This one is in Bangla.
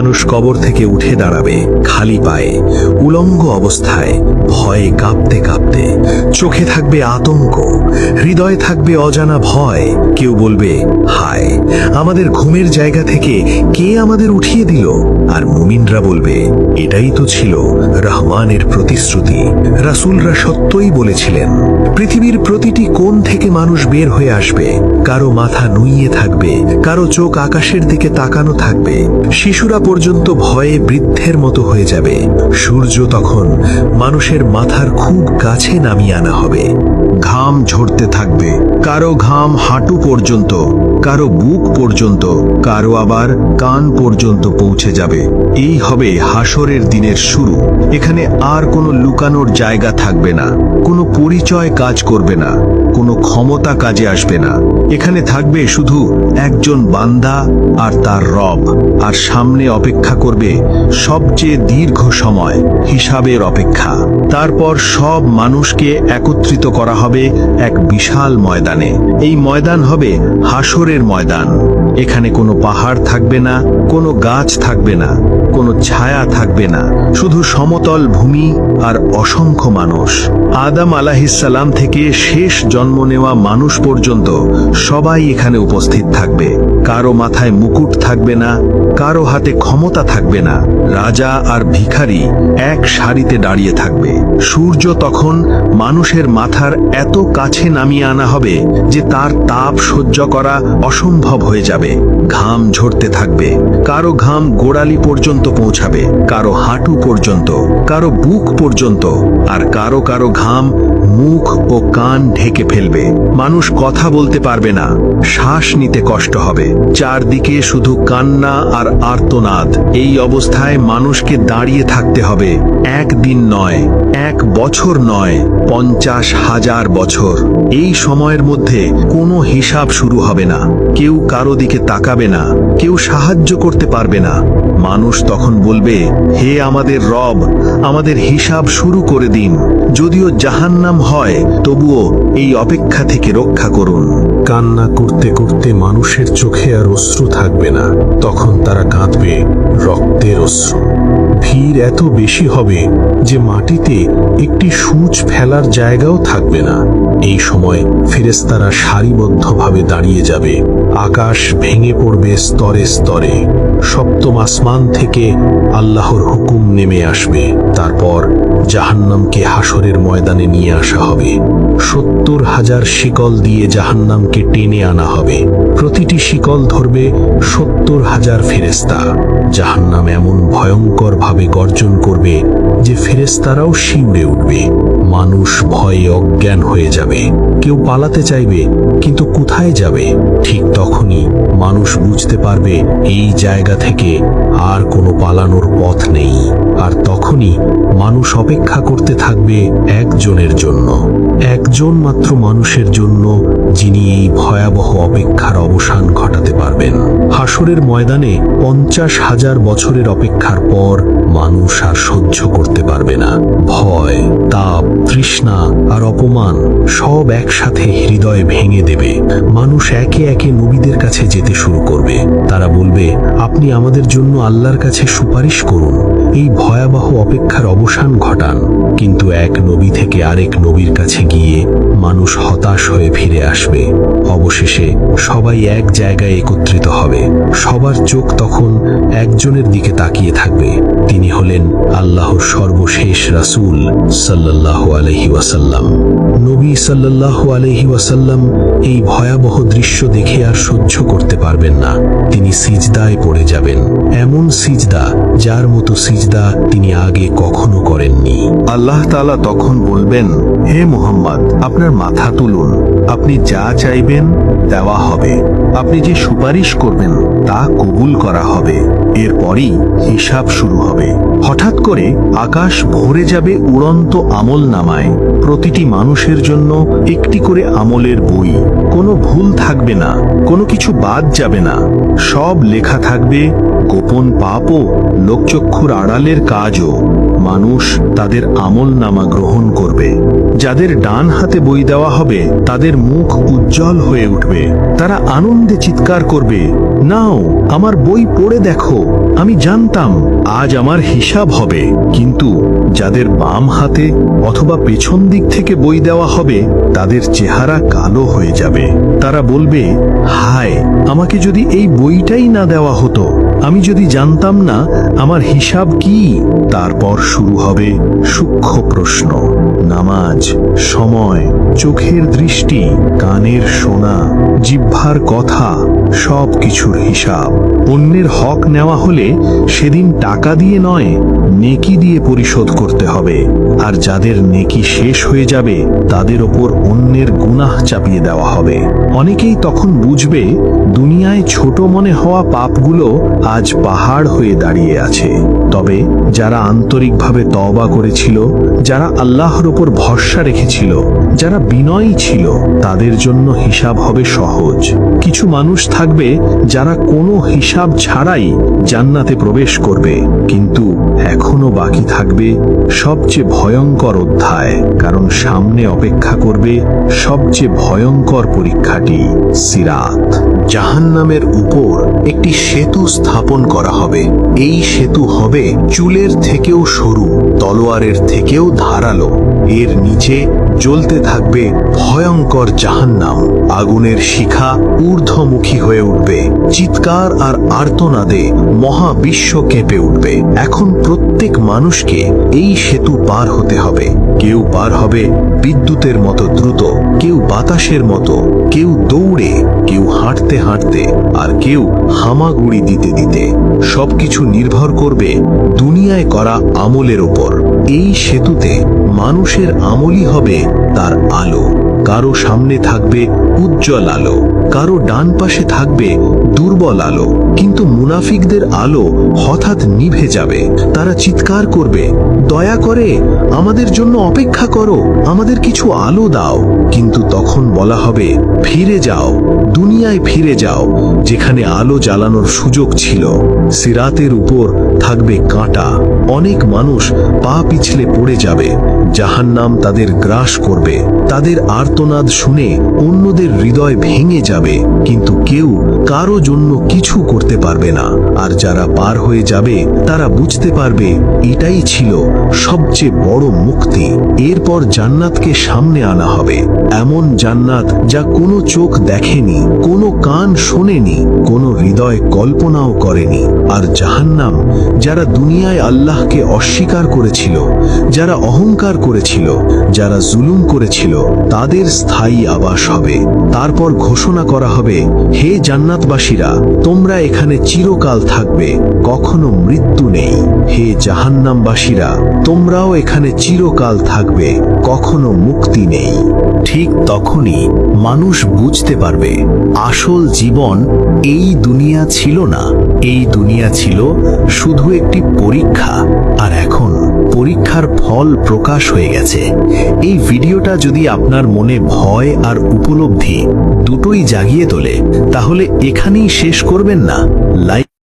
মানুষ কবর থেকে উঠে দাঁড়াবে খালি পায়ে। উলঙ্গ অবস্থায় ভয়ে কাঁপতে কাঁপতে। চোখে থাকবে আতঙ্ক, হৃদয়ে থাকবে অজানা ভয়। কেউ বলবে, হায়, আমাদের ঘুমের জায়গা থেকে কে আমাদের উঠিয়ে দিল? আর মুমিনরা বলবে, এটাই তো ছিল রহমানের প্রতিশ্রুতি। রাসূলরা সত্যই বলেছিলেন, পৃথিবীর প্রতিটি কোণ থেকে মানুষ বের হয়ে আসবে। কারও মাথা নুইয়ে থাকবে, কারও চোখ আকাশের দিকে তাকানো থাকবে। শিশুরা পর্যন্ত ভয়ে বৃদ্ধের মতো হয়ে যাবে। সূর্য তখন মানুষের মাথার খুব কাছে নামিয়ে আনা হবে। ঘাম ঝরতে থাকবে। কারও ঘাম হাঁটু পর্যন্ত। কারও বুক পর্যন্ত, কারও আবার কান পর্যন্ত পৌঁছে যাবে। এই হবে হাসরের দিনের শুরু। এখানে আর কোনো লুকানোর জায়গা থাকবে না। কোনো পরিচয় কাজ করবে না। কোনো ক্ষমতা কাজে আসবে না। এখানে থাকবে শুধু একজন বান্দা আর তার রব। আর সামনে অপেক্ষা করবে সবচেয়ে দীর্ঘ সময় হিসাবের অপেক্ষা। তারপর সব মানুষকে একত্রিত করা হবে এক বিশাল ময়দানে। এই ময়দান হবে হাসরের ময়দান। এখানে কোনো পাহাড় থাকবে না, কোনো গাছ থাকবে না, কোনো ছায়া থাকবে না। শুধু সমতল ভূমি আর অসংখ্য মানুষ। আদাম আলাহিসাল্লাম থেকে শেষ জন্ম নেওয়া মানুষ পর্যন্ত সবাই এখানে উপস্থিত থাকবে। কারও মাথায় মুকুট থাকবে না, কারও হাতে ক্ষমতা থাকবে না। রাজা আর ভিখারি এক সারিতে দাঁড়িয়ে থাকবে। সূর্য তখন মানুষের মাথার এত কাছে নামিয়ে আনা হবে যে তার তাপ সহ্য করা অসম্ভব হয়ে যাবে। ঘাম ঝরতে থাকবে। কারও ঘাম গোড়ালি পর্যন্ত পৌঁছাবে। কারও হাঁটু পর্যন্ত। কারও বুক পর্যন্ত। আর কারও কারও ঘাম মুখ ও কান ঢেকে ফেলবে। মানুষ কথা বলতে পারবে না। শ্বাস নিতে কষ্ট হবে। চারদিকে শুধু কান্না আর আর্তনাদ। এই অবস্থায় মানুষকে দাঁড়িয়ে থাকতে হবে। একদিন নয়, এক বছর নয়, পঞ্চাশ হাজার বছর। এই সময়ের মধ্যে কোনো হিসাব শুরু হবে না। কেউ কারও দিকে তাকাবে না। কেউ সাহায্য করতে পারবে না। মানুষ তখন বলবে, হে আমাদের রব, আমাদের হিসাব শুরু করে দিন। যদিও জাহান্নাম হয়, তবুও এই অপেক্ষা থেকে রক্ষা করুন। কান্না করতে করতে মানুষের চোখে আর অশ্রু থাকবে না। তখন তারা কাঁদবে, রক্তের অশ্রু। ভিড় এত বেশি হবে যে মাটিতে একটি সূচ ফেলার জায়গাও থাকবে না। এই সময় ফেরেস্তারা সারিবদ্ধভাবে দাঁড়িয়ে যাবে। আকাশ ভেঙে পড়বে স্তরে স্তরে। সপ্তম আসমান থেকে আল্লাহর হুকুম নেমে আসবে। তারপর জাহান্নামকে হাসরের ময়দানে নিয়ে আসা হবে। সত্তর হাজার শিকল দিয়ে জাহান্নামকে টেনে আনা হবে। প্রতিটি শিকল ধরবে সত্তর হাজার ফেরেস্তা জাহান্নাম এমন ভয়ঙ্কর ভাবে গর্জন করবে যে ফেরেস্তারাও শিউরে উঠবে। মানুষ ভয়ে অজ্ঞান হয়ে যাবে। কেউ পালাতে চাইবে, কিন্তু কোথায় যাবে? ঠিক তখনই মানুষ বুঝতে পারবে এই জায়গা থেকে আর কোনো পালানোর পথ নেই। আর তখনই মানুষ অপেক্ষা করতে থাকবে একজনের জন্য। একজন মাত্র মানুষের জন্য যিনি এই ভয়াবহ অপেক্ষার অবসান ঘটাতে পারবেন। হাসরের ময়দানে পঞ্চাশ হাজার বছরের অপেক্ষার পর মানুষ আর সহ্য করতে পারবে না। ভয়, তাপ, তৃষ্ণা আর অপমান সব একসাথে হৃদয় ভেঙে দেবে। মানুষ একে একে নবীদের কাছে যেতে শুরু করবে। তারা বলবে, আপনি আমাদের জন্য আল্লাহর কাছে সুপারিশ করুন। এই ভয়াবহ অপেক্ষার অবসান ঘটান। কিন্তু এক নবী থেকে আরেক নবীর কাছে গিয়ে মানুষ হতাশ হয়ে ফিরে আসবে। অবশেষে সবাই এক জায়গায় একত্রিত হবে। সবার চোখ তখন একজনের দিকে তাকিয়ে থাকবে। তিনি হলেন আল্লাহর সর্বশেষ রাসূল সাল্লাল্লাহু আলহি ওয়াসাল্লাম। নবী সাল্লাল্লাহু আলহি ওয়াসাল্লাম এই ভয়াবহ দৃশ্য দেখে আর সহ্য করতে পারবেন না। তিনি সিজদায় পড়ে যাবেন। এমন সিজদা যার মতো সিজদা তিনি আগে কখনো করেননি। আল্লাহ তাআলা তখন বলবেন, হে মুহাম্মদ, আপনার মাথা তুলুন। আপনি যা চাইবেন দেওয়া হবে। আপনি যে সুপারিশ করবেন তা কবুল করা হবে। এরপরই হিসাব শুরু হবে। হঠাৎ করে আকাশ ভরে যাবে উড়ন্ত আমল নামায় প্রতিটি মানুষের জন্য একটি করে আমলের বই। কোনো ভুল থাকবে না, কোনো কিছু বাদ যাবে না। সব লেখা থাকবে গোপন পাপও লোকচক্ষুর আড়ালের কাজও। মানুষ তাদের আমল নামা গ্রহণ করবে। যাদের ডান হাতে বই দেওয়া হবে, তাদের মুখ উজ্জ্বল হয়ে উঠবে। তারা আনন্দে চিৎকার করবে, নাও, আমার বই পড়ে দেখো। আমি জানতাম, আজ আমার হিসাব হবে। কিন্তু যাদের বাম হাতে অথবা পেছন দিক থেকে বই দেওয়া হবে, তাদের চেহারা কালো হয়ে যাবে। তারা বলবে, হায়, আমাকে যদি এই বইটাই না দেওয়া হতো, আমি যদি জানতাম না, আমার হিসাব কি? তারপর শুরু হবে সূক্ষ্ম প্রশ্ন, নামাজ, সময়, চোখের দৃষ্টি, কানের শোনা জিহ্বার কথা সব কিছুর হিসাব। অন্যের হক নেওয়া হলে সেদিন টাকা দিয়ে নয়, নেকি দিয়ে পরিশোধ করতে হবে। আর যাদের নেকি শেষ হয়ে যাবে, তাদের ওপর অন্যের গুনাহ চাপিয়ে দেওয়া হবে। অনেকেই তখন বুঝবে, দুনিয়ায় ছোট মনে হওয়া পাপগুলো আজ পাহাড় হয়ে দাঁড়িয়ে আছে। তবে যারা আন্তরিকভাবে তওবা করেছিল, যারা আল্লাহর ওপর ভরসা রেখেছিল, যারা বিনয়ী ছিল, তাদের জন্য হিসাব হবে সহজ। কিছু মানুষ থাকবে যারা কোনো হিসাব ছাড়াই জান্নাতে প্রবেশ করবে, কিন্তু এখনও বাকি থাকবে সবচেয়ে ভয়ঙ্কর অধ্যায়, কারণ সামনে অপেক্ষা করবে সবচেয়ে ভয়ঙ্কর পরীক্ষাটি, সিরাত। জাহান্নামের উপর একটি সেতু স্থাপন করা হবে। এই সেতু হবে চুলের থেকেও সরু, তলোয়ারের থেকেও ধারালো। এর নিচে জ্বলতে থাকবে ভয়ঙ্কর জাহান্নাম। আগুনের শিখা ঊর্ধ্বমুখী হয়ে উঠবে। চিৎকার আর আর্তনাদে মহাবিশ্ব কেঁপে উঠবে। এখন প্রত্যেক মানুষকে এই সেতু পার হতে হবে। কেউ পার হবে বিদ্যুতের মতো দ্রুত, কেউ বাতাসের মতো, কেউ দৌড়ে, কেউ হাঁটতে হাঁটতে আর কেউ হামাগুড়ি দিতে দিতে সবকিছু নির্ভর করবে দুনিয়ায় করা আমলের ওপর। এই সেতুতে মানুষের আমলই হবে তার আলো। কারও সামনে থাকবে উজ্জ্বল আলো, কারও ডান পাশে থাকবে দুর্বল আলো। কিন্তু মুনাফিকদের আলো হঠাৎ নিভে যাবে। তারা চিৎকার করবে, দয়া করে, আমাদের জন্য অপেক্ষা করো, আমাদের কিছু আলো দাও। কিন্তু তখন বলা হবে, ফিরে যাও, দুনিয়ায় ফিরে যাও, যেখানে আলো জ্বালানোর সুযোগ ছিল। সিরাতের উপর থাকবে কাঁটা। অনেক মানুষ পা পিছলে পড়ে যাবে। জাহান্নাম তাদের গ্রাস করবে। তাদের আর্তনাদ শুনে অন্যদের হৃদয় ভেঙে যাবে কিন্তু কেউ কারও জন্য কিছু করতে পারবে না। আর যারা পার হয়ে যাবে, তারা বুঝতে পারবে, এটাই ছিল সবচেয়ে বড় মুক্তি। এরপর জান্নাতকে সামনে আনা হবে। এমন জান্নাত যা কোনো চোখ দেখেনি, কোনো কান শোনেনি, কোনো হৃদয় কল্পনাও করেনি। আর জাহান্নাম, যারা দুনিয়ায় আল্লাহকে অস্বীকার করেছিল, যারা অহংকার করেছিল, যারা জুলুম করেছিল, তাদের স্থায়ী আবাস হবে। তারপর ঘোষণা করা হবে, হে জান্নাতবাসীরা তোমরা এখানে চিরকাল থাকবে, কখনো মৃত্যু নেই। হে জাহান্নামবাসীরা, তোমরাও এখানে চিরকাল থাকবে, কখনো মুক্তি নেই। ঠিক তখনই মানুষ বুঝতে পারবে, আসল জীবন এই দুনিয়া ছিল না। এই দুনিয়া ছিল শুধু একটি পরীক্ষা, আর এখন পরীক্ষার ফল প্রকাশ হয়ে গেছে। এই ভিডিওটা যদি আপনার মনে ভয় আর উপলব্ধি দুটোই জাগিয়ে তোলে, তাহলে এখানেই শেষ করবেন না। লাইক